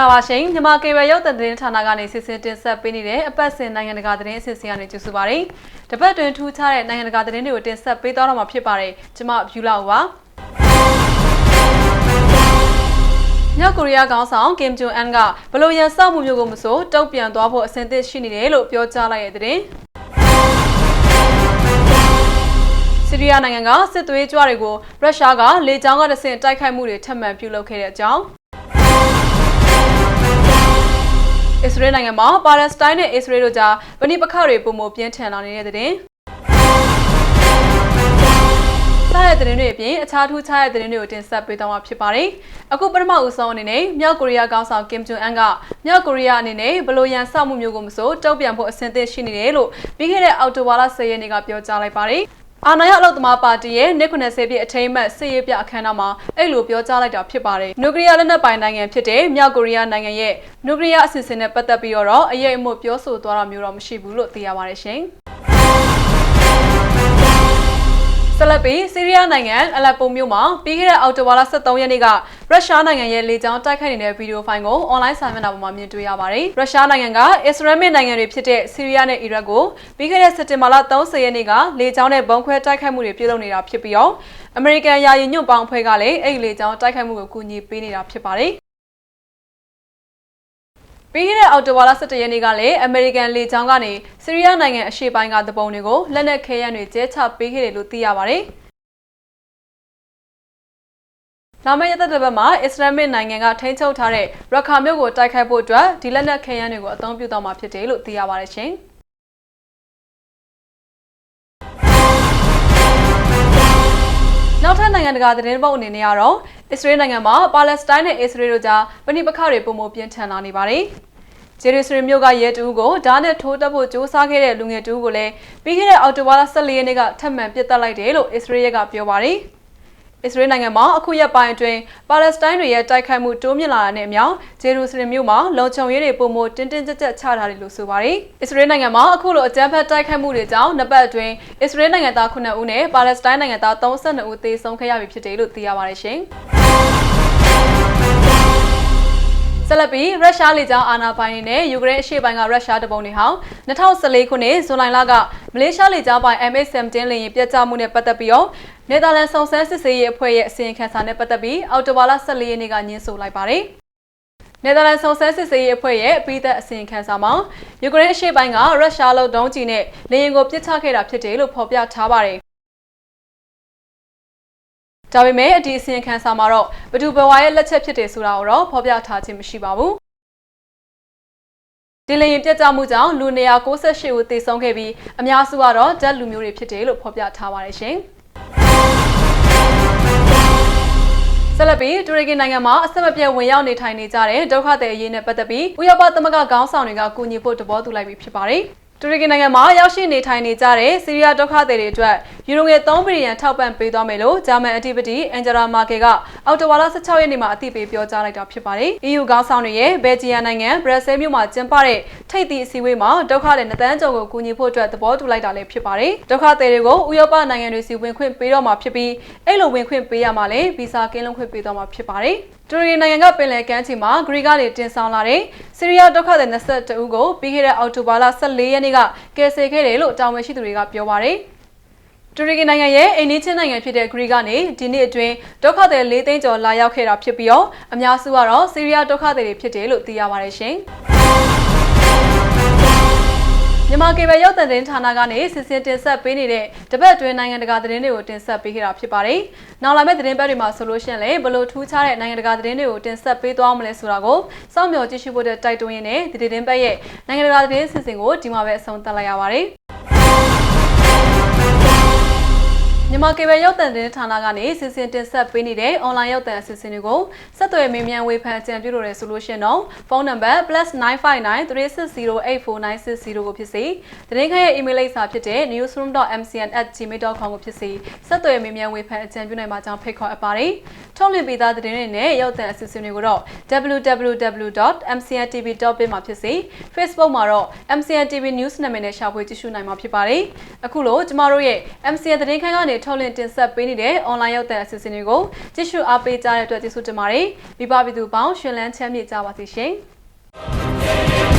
္ဂလာပါရှင်မြန်မာကေဘယ်ရုပ်သံသတင်းဌာနကနေစစ်စစ်တင်ဆက်ပေးနေတဲ့အပတ်စဉ်နိုင်ငံတကာသတင်းအစီအစဉ်ကနေကြိုဆိုပါရစေ။တပတ်တွင်ထူးခြားတဲ့နိုင်ငံတကာသတင်းတွေကိုတင်ဆက်ပေးသွားတော့မှာဖြစ်ပါတယ်။ကျွန်မဖြူလာဦးပါ။မြောက်ကိုရီးယားခေါင်းဆောင်ကင်ဂျွန်အန်ကဘလို့ရန်စောက်မှုမျိုးကိုမဆိုတုံ့ပြန်သွားဖို့အဆင်သင့်ရှိနေတယ်လို့ပြောကြားလိုက်တဲ့သတင်း။ဆီးရီးယားနိုင်ငံကစစ်သွေးကြွတွေကိုရုရှားကလေကြောင်းကတဆင့်တိုက်ခိုက်မှုတွေထပ်မံပြုလုပ်ခဲ့တဲ့အကြောင်း အစ္စရေးနိုင်ငံမှာပါလက်စတိုင်းနဲ့အစ္စရေးတို့ကြားဗဏိပခတွေပုံမပြင်းထန်လာနေတဲ့တဲ့တင်စားတဲ့သတင်းတွေအပြင်အခြားထူးခြားတဲ့သတင်းတွေကိုတင်ဆက်ပေးသွားမှာဖြစ်ပါတယ်။အခုပထမဦးဆုံးအနေနဲ့မြောက်ကိုရီးယားခေါင်းဆောင်ကင်ဂျွန်အန်ကမြောက်ကိုရီးယားအနေနဲ့ဘလို့ရန်စောက်မှုမျိုးကိုမဆိုတုံ့ပြန်ဖို့အဆင်သင့်ရှိနေတယ်လို့ပြီးခဲ့တဲ့အောက်တိုဘာလ10ရက်နေ့ကပြောကြားလိုက်ပါတယ်။ အာဏာရအလုတ်သမားပါတီရဲ့နှစ်90ပြည့်အထိမ်းအမှတ်စစ်ရေးပြအခမ်းအနားမှာအဲ့လိုပြောကြားလိုက်တာဖြစ်ပါတယ်။နျူကလ িয়ার လက်နက်ပိုင်နိုင်ငံဖြစ်တဲ့မြောက်ကိုရီးယားနိုင်ငံရဲ့နျူကလ িয়ার အစီအစဉ်နဲ့ပတ်သက်ပြီးတော့အရေးအမှုပြောဆိုသွားတာမျိုးတော့မရှိဘူးလို့သိရပါတယ်ရှင်။ ဆက်လက်ပြီးဆီးရီးယားနိုင်ငံအလက်ပုံမြို့မှာပြီးခဲ့တဲ့အောက်တိုဘာလ23ရက်နေ့ကရုရှားနိုင်ငံရဲ့လေကြောင်းတိုက်ခိုက်နေတဲ့ဗီဒီယိုဖိုင်ကိုအွန်လိုင်းစာမျက်နှာပေါ်မှာမြင်တွေ့ရပါတယ်။ရုရှားနိုင်ငံကအစ္စရေးမစ်နိုင်ငံတွေဖြစ်တဲ့ဆီးရီးယားနဲ့အီရတ်ကိုပြီးခဲ့တဲ့စက်တင်ဘာလ30ရက်နေ့ကလေကြောင်းနဲ့ဘုံခွဲတိုက်ခိုက်မှုတွေပြုလုပ်နေတာဖြစ်ပြီးတော့အမေရိကန်ယာယီညွန့်ပေါင်းအဖွဲ့ကလည်းအဲ့ဒီလေကြောင်းတိုက်ခိုက်မှုကိုကူညီပေးနေတာဖြစ်ပါတယ်။ ပြီးခဲ့တဲ့အောက်တိုဘာလ17ရက်နေ့ကလည်းအမေရိကန်လေကြောင်းကနေဆီးရီးယားနိုင်ငံအရှေ့ပိုင်းကတပုံတွေကိုလက်နက်ခဲယမ်းတွေကျဲချပေးခဲ့တယ်လို့သိရပါတယ်။လာမယ့်ရက်သက်တစ်ပတ်မှာအစ္စလာမစ်နိုင်ငံကထိန်းချုပ်ထားတဲ့ရခါမြို့ကိုတိုက်ခိုက်ဖို့အတွက်ဒီလက်နက်ခဲယမ်းတွေကိုအသုံးပြုသွားမှာဖြစ်တယ်လို့သိရပါတယ်ရှင်။နောက်ထပ်နိုင်ငံတကာသတင်းပုတ်အနေနဲ့ကတော့ အစ္စရေးနိုင်ငံမှာပါလက်စတိုင်းနဲ့အစ္စရေးတို့ကြားပဋိပက္ခတွေပုံမပြင်းထန်လာနေပါတယ်။ဂျေရုဆလင်မြို့ကရဲတူကိုဓာတ်နဲ့ထိုးတက်ဖို့စ조사ခဲ့တဲ့လူငယ်တူကိုလည်းပြီးခဲ့တဲ့အောက်တိုဘာလ14ရက်နေ့ကထပ်မံပစ်တက်လိုက်တယ်လို့အစ္စရေးကပြောပါတယ်။အစ္စရေးနိုင်ငံမှာအခုရက်ပိုင်းအတွင်းပါလက်စတိုင်းတွေရဲ့တိုက်ခိုက်မှုတိုးမြင့်လာတာနဲ့အမျှဂျေရုဆလင်မြို့မှာလုံခြုံရေးတွေပုံမတင်းတင်းကြပ်ကြပ်ချထားတယ်လို့ဆိုပါတယ်။အစ္စရေးနိုင်ငံမှာအခုလိုအကြမ်းဖက်တိုက်ခိုက်မှုတွေကြောင့်နှစ်ပတ်အတွင်းအစ္စရေးနိုင်ငံသား9ဦးနဲ့ပါလက်စတိုင်းနိုင်ငံသား32ဦးသေဆုံးခဲ့ရပြီဖြစ်တယ်လို့သိရပါတယ်ရှင်။ ဆက်လက်ပြီးရုရှားလေကြောင်းအာဏာပိုင်တွေနဲ့ယူကရိန်းအရှေ့ပိုင်းကရုရှားတပုံတွေဟောင်း2014ခုနှစ်ဇွန်လကမလေးရှားလေကြောင်းပိုင် MH17 လေယာဉ်ပြတ်ကျမှုနဲ့ပတ်သက်ပြီးတော့နယ်သာလန်စုံစမ်းစစ်ဆေးရေးအဖွဲ့ရဲ့အစီရင်ခံစာနဲ့ပတ်သက်ပြီးအော်တိုဘာလ14ရက်နေ့ကညှင်းဆိုလိုက်ပါတယ်။နယ်သာလန်စုံစမ်းစစ်ဆေးရေးအဖွဲ့ရဲ့အပိသက်အစီရင်ခံစာမှာယူကရိန်းအရှေ့ပိုင်းကရုရှားလုံဒုံးကျည်နဲ့လေယာဉ်ကိုပစ်ချခဲ့တာဖြစ်တယ်လို့ဖော်ပြထားပါတယ်။ ဒါပေမဲ့အဒီအစီရင်ခံစာမှာတော့ဘဒူဘဝရဲ့လက်ချက်ဖြစ်တယ်ဆိုတာကိုတော့ဖော်ပြထားခြင်းမရှိပါဘူးဒီလေရင်ပြတ်ကျမှုကြောင့်လူ198ဦးသေဆုံးခဲ့ပြီးအများစုကတော့ဓာတ်လူမျိုးတွေဖြစ်တယ်လို့ဖော်ပြထားပါတယ်ရှင်။ဆက်လက်ပြီးတူရကီနိုင်ငံမှာအဆက်မပြတ်ဝင်ရောက်နေထိုင်နေကြတဲ့ဒုက္ခသည်အရေးနဲ့ပတ်သက်ပြီးဥရောပသမဂ္ဂခေါင်းဆောင်တွေကကူညီဖို့တဘောတူလိုက်ပြီးဖြစ်ပါတယ်။ တူရကီနိုင်ငံမှာရောက်ရှိနေထိုင်နေကြတဲ့ဆီးရီးယားဒုက္ခသည်တွေအတွက်ယူရိုငွေ3ဘီလီယံထောက်ပံ့ပေးသွားမယ်လို့ဂျာမန်အဓိပတိအန်ဂျလာမာကယ်ကအော်တိုဝါလာ16ရက်နေ့မှာအသိပေးပြောကြားလိုက်တာဖြစ်ပါတယ်။ EU ခေါင်းဆောင်တွေရဲ့ဘယ်ဂျီယန်နိုင်ငံဘရက်ဆဲမြို့မှာကျင်းပတဲ့ထိပ်သီးအစည်းအဝေးမှာဒုက္ခသည်နှစ်သန်းကျော်ကိုကူညီဖို့အတွက်သဘောတူလိုက်တာလည်းဖြစ်ပါတယ်။ဒုက္ခသည်တွေကိုဥရောပနိုင်ငံတွေစီဝင်ခွင့်ပေးတော့မှာဖြစ်ပြီးအဲ့လိုဝင်ခွင့်ပေးရမှာလည်းဗီဇာကင်းလွန်ခွင့်ပေးသွားမှာဖြစ်ပါတယ်။တူရီနိုင်ငံကပင်လယ်ကမ်းခြေမှာဂရီကနေတင်ဆောင်လာတဲ့ ဆီးရီးယားဒုက္ခသည်22ဦးကိုပြီးခဲ့တဲ့အောက်တိုဘာလ14ရက်နေ့ကကယ်ဆယ်ခဲ့တယ်လို့တာဝန်ရှိသူတွေကပြောပါတယ်။တူရကီနိုင်ငံရဲ့အိန္ဒိချင်းနိုင်ငံဖြစ်တဲ့ဂရီကနေဒီနေ့အတွင်းဒုက္ခသည်၄သိန်းကျော်လာရောက်ခဲ့တာဖြစ်ပြီးတော့အများစုကတော့ဆီးရီးယားဒုက္ခသည်တွေဖြစ်တယ်လို့သိရပါတယ်ရှင်။ မြန်မာကေဘယ်ရုပ်သံသတင်းဌာနကနေစစ်စင်တင်ဆက်ပေးနေတဲ့တပတ်အတွင်းနိုင်ငံတကာသတင်းတွေကိုတင်ဆက်ပေးခဲ့တာဖြစ်ပါတယ်။နောက်လာမယ့်သတင်းပတ်တွေမှာဆိုလို့ရှိရင်လည်းဘလို့ထူးခြားတဲ့နိုင်ငံတကာသတင်းတွေကိုတင်ဆက်ပေးသွားမလဲဆိုတာကိုစောင့်မျှော်ကြည့်ရှုဖို့တိုက်တွန်းရင်းနဲ့ဒီသတင်းပတ်ရဲ့နိုင်ငံတကာသတင်းအစီအစဉ်ကိုဒီမှာပဲအဆုံးသတ်လိုက်ရပါတယ်။ မြန်မာကေဘယ်ရုပ်သံသတင်းဌာနကနေစီစဉ်တင်ဆက်ပေးနေတဲ့ online ရုပ်သံအစီအစဉ်တွေကိုဆက်သွယ်မေးမြန်းဝေဖန်ကြံပြုလို့ရဆိုလို့ရှင်တော့ဖုန်းနံပါတ် +959360960 ကိုဖြစ်စေသတင်းခန့်ရဲ့ email လိပ်စာဖြစ်တဲ့ newsroom.mcn@gmail.com ကိုဖြစ်စေဆက်သွယ်မေးမြန်းဝေဖန်အကြံပြုနိုင်မှာကြောင်းဖိတ်ခေါ်အပ်ပါတယ် ထထုတ်လွှင့်ပေးသားသတင်းတွေနဲ့ရုပ်သံအစီအစဉ်တွေကိုတော့ www.mcntv.page မှာဖြစ်စေ Facebook မှာတော့ MCNTV News နာမည်နဲ့ရှာဖွေကြည့်ရှုနိုင်မှာဖြစ်ပါတယ်။အခုလိုကျမတို့ရဲ့ MCN သတင်းခန်းကနေထုတ်လွှင့်တင်ဆက်ပေးနေတဲ့ online ရုပ်သံအစီအစဉ်တွေကိုကြည့်ရှုအားပေးကြတဲ့အတွက်ကျေးဇူးတင်ပါတယ်။မိဘပြည်သူပေါင်းရှင်လန်းချမ်းမြေ့ကြပါစေရှင်။